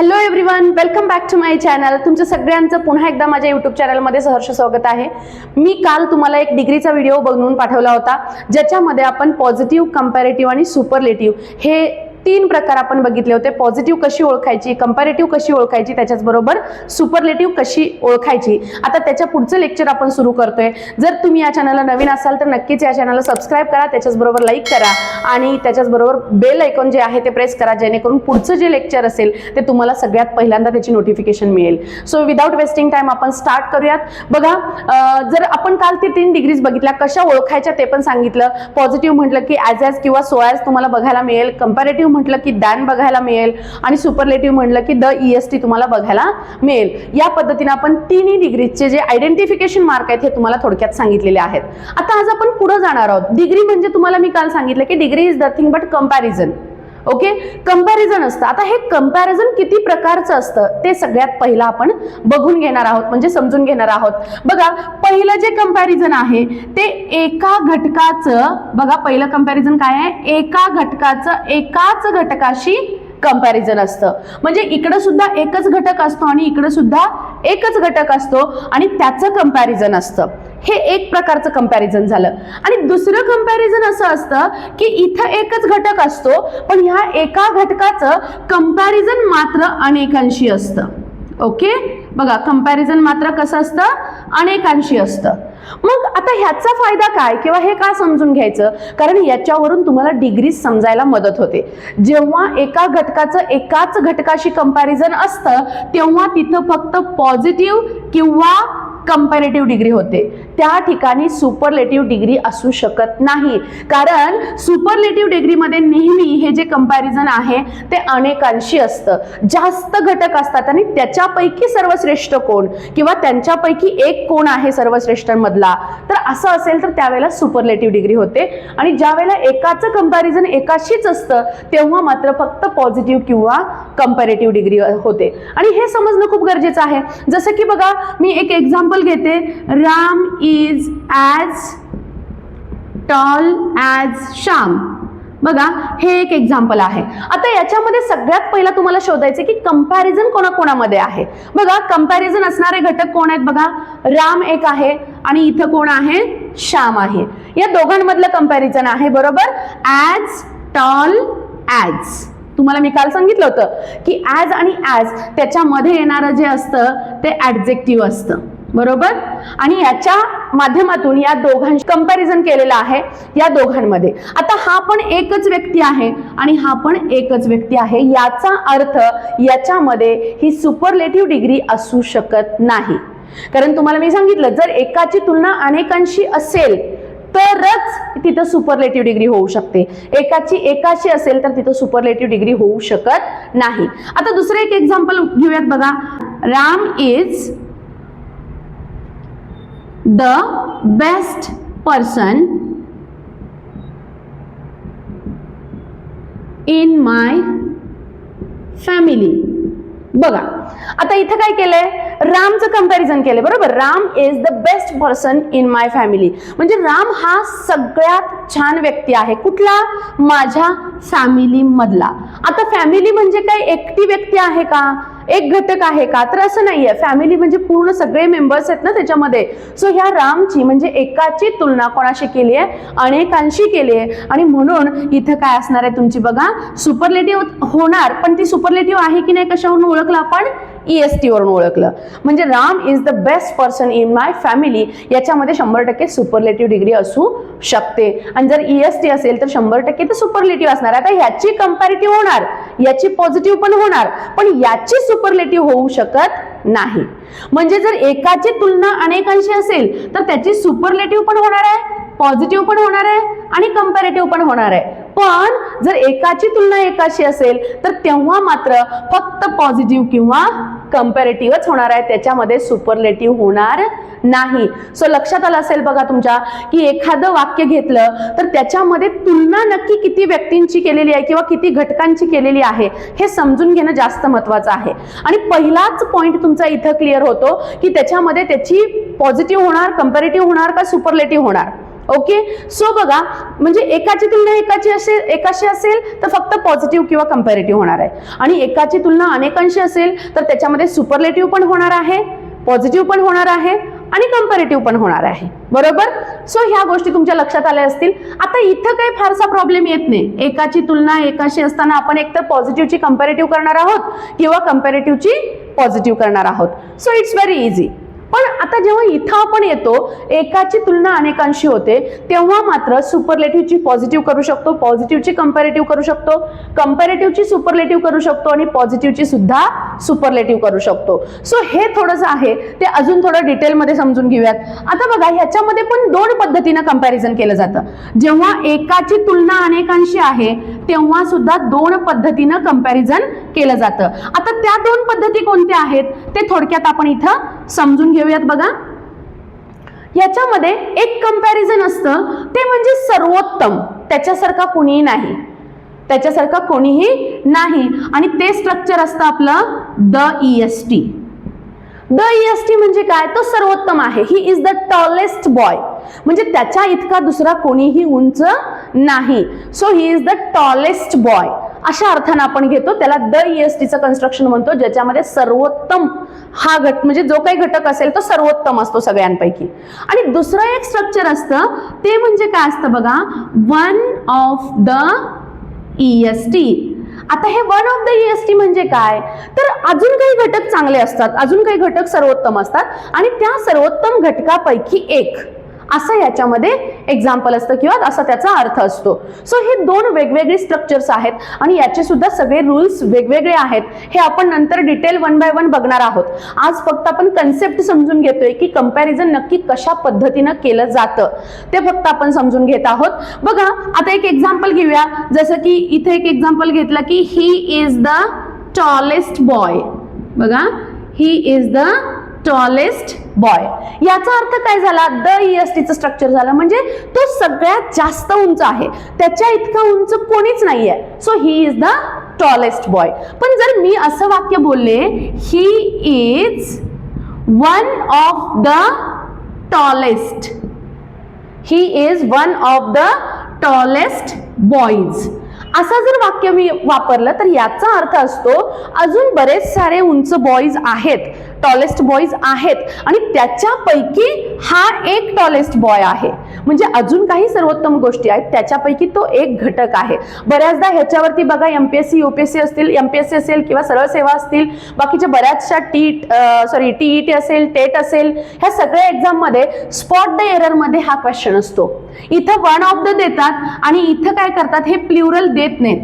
Hello everyone welcome back to my channel तुमचं सगळ्यांचं पुन्हा एकदा माझ्या यूट्यूब चॅनलमध्ये सहर्ष स्वागत आहे. मी काल तुम्हाला एक डिग्रीचा व्हिडिओ बनवून पाठवला होता ज्याच्यामध्ये आपण पॉझिटिव्ह कम्पॅरेटिव्ह आणि सुपरलेटिव्ह हे तीन प्रकार आपण बघितले होते. पॉझिटिव्ह कशी ओळखायची कंपॅरेटिव्ह कशी ओळखायची त्याच्याचबरोबर सुपरलेटिव्ह कशी ओळखायची. आता त्याच्या पुढचं लेक्चर आपण सुरू करतोय. जर तुम्ही या चॅनलला नवीन असाल तर नक्कीच या चॅनलला सबस्क्राईब करा. त्याच्याचबरोबर लाईक करा. आणि त्याच्याचबरोबर बेल आयकॉन जे आहे ते प्रेस करा. जेणेकरून पुढचं जे लेक्चर असेल ते तुम्हाला सगळ्यात पहिल्यांदा त्याची नोटिफिकेशन मिळेल. सो विदाऊट वेस्टिंग टाइम आपण स्टार्ट करूयात. बघा जर आपण काल ते तीन डिग्रीज बघितल्या कशा ओळखायच्या ते पण सांगितलं. पॉझिटिव्ह म्हटलं की ॲज ॲज किंवा सो ॲज तुम्हाला बघायला मिळेल. कंपॅरेटिव्ह सुपरलेटिव्ह म्हटलं की दॅन बघायला मिळेल आणि सुपरलेटिव्ह म्हटलं की द ई एस टी तुम्हाला बघायला मिळेल. या पद्धतीने आपण तिन्ही डिग्रीजचे जे आयडेंटिफिकेशन मार्क आहेत हे तुम्हाला थोडक्यात सांगितलेले आहेत. आता आज आपण पुढे जाणार आहोत. डिग्री म्हणजे तुम्हाला मी काल सांगितलं की degree is nothing but comparison okay? Comparison असतं. आता हे कंपॅरिझन किती प्रकारचं असतं ते सगळ्यात पहिलं आपण बघून घेणार आहोत म्हणजे समजून घेणार आहोत. बघा पहिलं जे कंपॅरिझन आहे ते एका घटकाचं बघा पहिलं कंपॅरिझन काय आहे? एका घटकाचं एकाच घटकाशी कंपॅरिझन असतं. म्हणजे इकडं सुद्धा एकच घटक असतो आणि इकडं सुद्धा एकच घटक असतो आणि त्याचं कंपॅरिझन असतं. हे एक प्रकारचं कंपॅरिझन झालं. आणि दुसरं कंपॅरिझन असं असतं की इथं एकच घटक असतो पण ह्या एका घटकाचं कंपॅरिझन मात्र अनेकांशी असतं. ओके? बघा कंपॅरिझन मात्र कसं असतं? अनेकांशी असतं. मग आता ह्याचा फायदा काय किंवा हे का समजून घ्यायचं? कारण याच्यावरून तुम्हाला डिग्री समजायला मदत होते. जेव्हा एका घटकाचं एकाच घटकाशी कंपॅरिझन असतं तेव्हा तिथं फक्त पॉझिटिव्ह किंवा कंपॅरेटिव्ह डिग्री होते. त्या ठिकाणी सुपरलेटिव्ह डिग्री असू शकत नाही. कारण सुपरलेटिव्ह डिग्रीमध्ये नेहमी हे जे कंपॅरिझन आहे ते अनेकांशी असतं. जास्त घटक असतात आणि त्याच्यापैकी सर्वश्रेष्ठ कोण किंवा त्यांच्यापैकी एक कोण आहे सर्वश्रेष्ठांमधला? तर असं असेल तर त्यावेळेला सुपरलेटिव्ह डिग्री होते. आणि ज्या वेळेला एकाचं कंपॅरिझन एकाशीच असतं तेव्हा मात्र फक्त पॉझिटिव्ह किंवा कम्पॅरेटिव्ह डिग्री होते. आणि हे समजणं खूप गरजेचं आहे. जसं की बघा मी एक एक्झाम्पल घेते. Ram is as tall as Shyam बघा हे एक एक्झाम्पल आहे. आता याच्यामध्ये सगळ्यात पहिला तुम्हाला शोधायचं की कंपॅरिझन कोणाकोणामध्ये आहे? बघा कंपॅरिझन असणारे घटक कोण आहेत बघा? राम एक आहे आणि इथं कोण आहे? श्याम आहे. या दोघांमधलं कंपॅरिझन आहे बरोबर? ॲज टॉल ॲज तुम्हाला मी काल सांगितलं होतं की ॲज आणि ॲज त्याच्यामध्ये येणारं जे असतं ते ॲडजेक्टिव्ह असतं. बरोबर? आणि याच्या माध्यमातून या दोघांशी कंपॅरिझन केलेलं आहे या दोघांमध्ये. आता हा पण एकच व्यक्ती आहे आणि हा पण एकच व्यक्ती आहे. याचा अर्थ याच्यामध्ये ही सुपरलेटिव्ह डिग्री असू शकत नाही. कारण तुम्हाला मी सांगितलं जर एकाची तुलना अनेकांशी असेल तरच तिथं सुपरलेटिव्ह डिग्री होऊ शकते. एकाची एकाशी असेल तर तिथं सुपरलेटिव्ह डिग्री होऊ शकत नाही. आता दुसरं एक एक्झाम्पल घेऊयात बघा. Ram is the best person in my family. बघा आता इथं काय केलंय? रामचं कंपॅरिझन केलंय बरोबर? Ram is the best person in my family म्हणजे राम हा सगळ्यात छान व्यक्ती आहे. कुठला? माझ्या फॅमिली मधला. आता फॅमिली म्हणजे काय? एकटी व्यक्ती आहे का? एक घटक आहे का? तर असं नाहीये. फॅमिली म्हणजे पूर्ण सगळे मेंबर्स आहेत ना त्याच्यामध्ये. सो ह्या रामची म्हणजे एकाची तुलना कोणाशी केली आहे? अनेकांशी केली आहे. आणि म्हणून इथं काय असणार आहे तुमची बघा सुपरलेटिव्ह होणार पण ती सुपरलेटिव्ह आहे की नाही कशावरून ओळखलं आपण? ई एस टी वरून ओळखलं. म्हणजे Ram is the best person in my family याच्यामध्ये शंभर टक्के सुपरलेटिव्ह डिग्री असू शकते. आणि जर ई एस टी असेल तर शंभर टक्के तर सुपरलेटिव्ह असणार. आता ह्याची कंपॅरेटिव्ह होणार. याची पॉझिटिव्ह पण होणार पण याची सुपरलेटिव्ह होऊ शकत नाही. म्हणजे जर एकाची तुलना अनेकांशी असेल तर त्याची सुपरलेटिव्ह पण होणार आहे पॉझिटिव्ह पण होणार आहे आणि कम्पॅरेटिव्ह पण होणार आहे. पण जर एकाची तुलना एकाशी असेल तर तेव्हा मात्र फक्त पॉझिटिव्ह किंवा कम्पॅरेटिव्हच होणार आहे. त्याच्यामध्ये सुपरलेटिव्ह होणार नाही. सो लक्षात आलं असेल बघा तुमच्या की एखादं वाक्य घेतलं तर त्याच्यामध्ये तुलना नक्की किती व्यक्तींची केलेली आहे किंवा किती घटकांची केलेली आहे हे समजून घेणं जास्त महत्वाचं आहे. आणि पहिलाच पॉईंट तुमचा इथं क्लिअर होतो की त्याच्यामध्ये त्याची पॉझिटिव्ह होणार कम्पॅरेटिव्ह होणार का सुपरलेटिव्ह होणार? ओके सो बघा म्हणजे एकाची तुलना एकाची असेल एकाशी असेल तर फक्त पॉझिटिव्ह किंवा कम्पॅरेटिव्ह होणार आहे. आणि एकाची तुलना अनेकांशी असेल तर त्याच्यामध्ये सुपरलेटिव्ह पण होणार आहे पॉझिटिव्ह पण होणार आहे आणि कम्पॅरेटिव्ह पण होणार आहे. बरोबर? सो ह्या गोष्टी तुमच्या लक्षात आल्या असतील. आता इथं काही फारसा प्रॉब्लेम येत नाही. एकाची तुलना एकाशी असताना आपण एकतर पॉझिटिव्हची कम्पॅरेटिव्ह करणार आहोत किंवा कम्पॅरेटिव्हची पॉझिटिव्ह करणार आहोत. सो इट्स व्हेरी इझी पण आता जेव्हा इथं आपण येतो एकाची तुलना अनेकांशी होते तेव्हा मात्र सुपरलेटिव्हची पॉझिटिव्ह करू शकतो पॉझिटिव्हची कम्पॅरेटिव्ह करू शकतो कम्पॅरेटिव्हची सुपरलेटिव्ह करू शकतो आणि पॉझिटिव्हची सुद्धा सुपरलेटिव्ह करू शकतो. सो हे थोडंसं आहे ते अजून थोडं डिटेलमध्ये समजून घेऊयात. आता बघा ह्याच्यामध्ये पण दोन पद्धतीनं कंपॅरिझन केलं जातं. जेव्हा एकाची तुलना अनेकांशी आहे तेव्हा सुद्धा दोन पद्धतीनं कंपॅरिझन केलं जातं. आता त्या दोन पद्धती कोणत्या आहेत ते थोडक्यात आपण इथं समजून घेऊयात बघा. याच्यामध्ये एक कंपॅरिझन असतं ते म्हणजे सर्वोत्तम. त्याच्यासारखा कोणीही नाही. त्याच्यासारखा कोणीही नाही. आणि ते स्ट्रक्चर असतं आपलं the E S T the S T म्हणजे काय? तो सर्वोत्तम आहे. He is the tallest boy म्हणजे त्याच्या इतका दुसरा कोणीही उंच नाही. So he is the tallest boy अशा अर्थानं आपण घेतो त्याला द एस टीचं कन्स्ट्रक्शन म्हणतो ज्याच्यामध्ये सर्वोत्तम हा घट म्हणजे जो काही घटक असेल तो सर्वोत्तम असतो सगळ्यांपैकी. आणि दुसरं एक स्ट्रक्चर असतं ते म्हणजे काय असतं बघा one of the E S T आता हे one of the S T म्हणजे काय? तर अजून काही घटक चांगले असतात अजून काही घटक सर्वोत्तम असतात आणि त्या सर्वोत्तम घटकापैकी एक. असं याच्यामध्ये एक्झाम्पल असतं किंवा असा त्याचा अर्थ असतो. सो हे दोन वेगवेगळे स्ट्रक्चर्स आहेत आणि याचे सुद्धा सगळे रूल्स वेगवेगळे आहेत. हे आपण नंतर डिटेल वन बाय वन बघणार आहोत. आज फक्त आपण कन्सेप्ट समजून घेतोय की कंपॅरिझन नक्की कशा पद्धतीनं केलं जातं. ते फक्त आपण समजून घेत आहोत. बघा आता एक एक्झाम्पल घेऊया. जसं की इथे एक एक्झाम्पल घेतलं की he is the tallest boy बघा he is the tallest boy. याचा अर्थ काय झाला? द ई एस टीचं स्ट्रक्चर झालं. म्हणजे तो सगळ्यात जास्त उंच आहे. त्याच्या इतका उंच कोणीच नाहीये. So he is the tallest boy पण जर मी असं वाक्य बोलले he is one of the tallest he is one of the tallest boys असं जर वाक्य मी वापरलं तर याचा अर्थ असतो अजून बरेच सारे उंच बॉईज आहेत. टॉलेस्ट बॉईज आहेत. आणि त्याच्यापैकी हा एक टॉलेस्ट बॉय आहे. म्हणजे अजून काही सर्वोत्तम गोष्टी आहेत. त्याच्यापैकी तो एक घटक आहे. बऱ्याचदा ह्याच्यावरती बघा M P S C UPSC असतील एम पी एस सी असेल किंवा सरळ सेवा असतील बाकीच्या बऱ्याचशा टी सॉरी टी टी असेल टेट असेल ह्या सगळ्या एक्झाममध्ये स्पॉट द एररमध्ये हा क्वेश्चन असतो. इथं वन ऑफ द देतात आणि इथं काय करतात? हे प्ल्युरल देत नाहीत.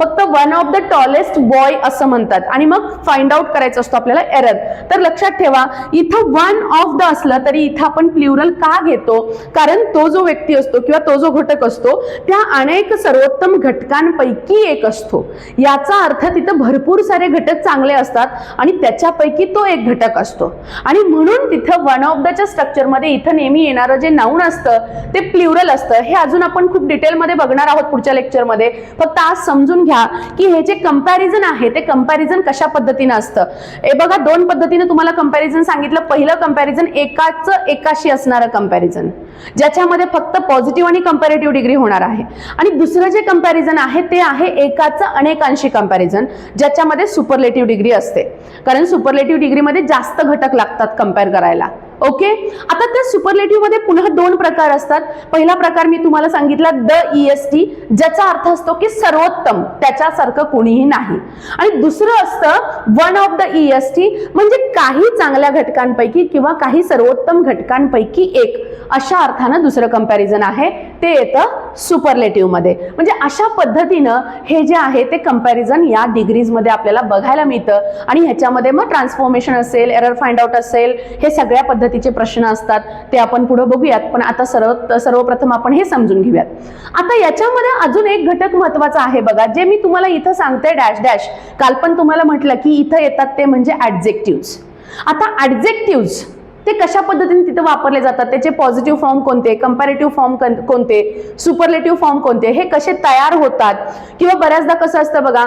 फक्त one of the tallest boy असं म्हणतात. आणि मग फाइंड आउट करायचा असतो आपल्याला एरर तर लक्षात ठेवा इथं वन ऑफ द असलं तरी इथं आपण प्ल्युरल का घेतो? कारण तो जो व्यक्ती असतो किंवा तो जो घटक असतो त्या अनेक सर्वोत्तम घटकांपैकी एक असतो. याचा अर्थ तिथं भरपूर सारे घटक चांगले असतात आणि त्याच्यापैकी तो एक घटक असतो. आणि म्हणून तिथं वन ऑफ दच्या स्ट्रक्चरमध्ये इथं नेहमी येणारं जे नाऊन असतं ते प्ल्युरल असतं. हे अजून आपण खूप डिटेलमध्ये बघणार आहोत पुढच्या लेक्चरमध्ये फक्त आज समजून घ्या की हे जे कंपॅरिझन आहे ते कंपॅरिझन कशा पद्धतीनं असतं? हे बघा दोन पद्धतीने तुम्हाला कंपॅरिझन सांगितलं. पहिलं कंपॅरिझन एकाचं एकाशी असणारं कंपॅरिझन ज्याच्यामध्ये फक्त पॉझिटिव्ह आणि कम्पॅरेटिव्ह डिग्री होणार आहे. आणि दुसरं जे कंपॅरिझन आहे ते आहे एकाचं अनेकांशी कंपॅरिझन ज्याच्यामध्ये सुपरलेटिव्ह डिग्री असते. कारण सुपरलेटिव्ह डिग्रीमध्ये जास्त घटक लागतात कंपेअर करायला. ओके? आता त्या सुपरलेटिव्हमध्ये पुन्हा दोन प्रकार असतात. पहिला प्रकार मी तुम्हाला सांगितला द ईएसटी एस टी ज्याचा अर्थ असतो की सर्वोत्तम. त्याच्यासारखं कोणीही नाही. आणि दुसरं असतं one of the E S T म्हणजे काही चांगल्या घटकांपैकी किंवा काही सर्वोत्तम घटकांपैकी एक अशा अर्थानं दुसरं कंपॅरिझन आहे. ते येतं सुपरलेटिव्हमध्ये. म्हणजे अशा पद्धतीनं हे जे आहे ते कंपॅरिझन या डिग्रीजमध्ये आपल्याला बघायला मिळतं. आणि ह्याच्यामध्ये मग ट्रान्सफॉर्मेशन असेल एरर फाइंड आउट असेल हे सगळ्या पद्धतीचे प्रश्न असतात. ते आपण पुढे बघूयात. पण आता सर्व सर्वप्रथम आपण हे समजून घेऊयात. आता याच्यामध्ये अजून एक घटक महत्त्वाचा आहे बघा. जे मी तुम्हाला इथं सांगते डॅश डॅश. काल पण तुम्हाला म्हटलं की इथं येतात ते म्हणजे ऍडजेक्टिव्ह आता ॲडजेक्टिव्ज ते कशा पद्धतीने तिथं वापरले जातात? त्याचे पॉझिटिव्ह फॉर्म कोणते? कंपॅरेटिव्ह फॉर्म कोणते? सुपरलेटिव्ह फॉर्म कोणते? हे कसे तयार होतात? किंवा बऱ्याचदा कसं असतं बघा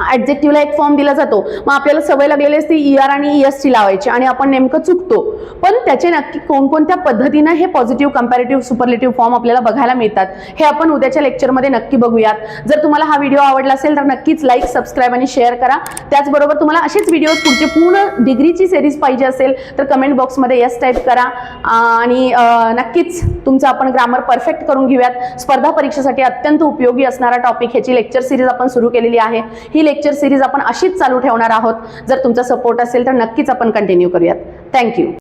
ॲडजेक्टिव्हला एक फॉर्म दिला जातो. मग आपल्याला सवय लागलेली असते ई आर आणि ई एस टी लावायची आणि आपण नेमकं चुकतो. पण त्याचे नक्की कोणकोणत्या पद्धतीनं हे पॉझिटिव्ह कम्पॅरेटिव्ह सुपरलेटिव्ह फॉर्म आपल्याला बघायला मिळतात हे आपण उद्याच्या लेक्चरमध्ये नक्की बघूयात. जर तुम्हाला हा व्हिडिओ आवडला असेल तर नक्कीच लाईक सबस्क्राईब आणि शेअर करा. त्याचबरोबर तुम्हाला असेच व्हिडिओ पुढचे पूर्ण डिग्रीची सिरीज पाहिजे असेल तर कमेंट बॉक्समध्ये यस टाईप करा. आणि नक्कीच तुमचं आपण ग्रामर परफेक्ट करून घेऊयात. स्पर्धा परीक्षेसाठी अत्यंत उपयोगी असणारा टॉपिक ह्याची लेक्चर सिरीज आपण सुरू केलेली आहे. ही लेक्चर सिरीज आपण अशीच चालू ठेवणार आहोत. जर तुमचा सपोर्ट असेल तर नक्कीच आपण कंटिन्यू करूयात. थँक्यू